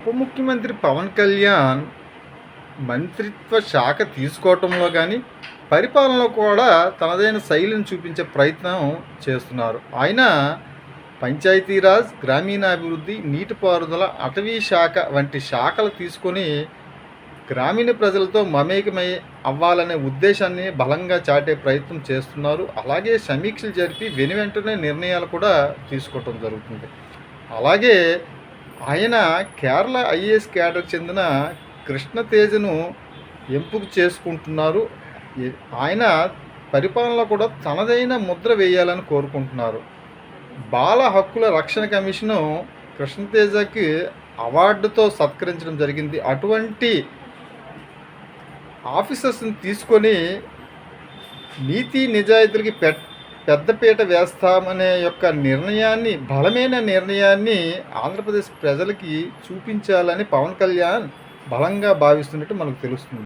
ఉప ముఖ్యమంత్రి పవన్ కళ్యాణ్ మంత్రిత్వ శాఖ తీసుకోవటంలో కానీ పరిపాలనలో కూడా తనదైన శైలిని చూపించే ప్రయత్నం చేస్తున్నారు. ఆయన పంచాయతీరాజ్ గ్రామీణాభివృద్ధి నీటిపారుదల అటవీ శాఖ వంటి శాఖలు తీసుకొని గ్రామీణ ప్రజలతో మమేకమై అవ్వాలనే ఉద్దేశాన్ని బలంగా చాటే ప్రయత్నం చేస్తున్నారు. అలాగే సమీక్షలు జరిపి వెను వెంటనే నిర్ణయాలు కూడా తీసుకోవటం జరుగుతుంది. అలాగే ఆయన కేరళ ఐఏఎస్ క్యాడర్ చెందిన కృష్ణతేజను ఎంపిక చేసుకుంటున్నారు. ఆయన పరిపాలనలో కూడా తనదైన ముద్ర వేయాలని కోరుకుంటున్నారు. బాల హక్కుల రక్షణ కమిషను కృష్ణతేజకి అవార్డుతో సత్కరించడం జరిగింది. అటువంటి ఆఫీసర్స్ని తీసుకొని నీతి నిజాయితీలకి పె పెద్దపీట వేస్తామనే యొక్క నిర్ణయాన్ని బలమైన నిర్ణయాన్ని ఆంధ్రప్రదేశ్ ప్రజలకి చూపించాలని పవన్ కళ్యాణ్ బలంగా భావిస్తున్నట్టు మనకు తెలుస్తుంది.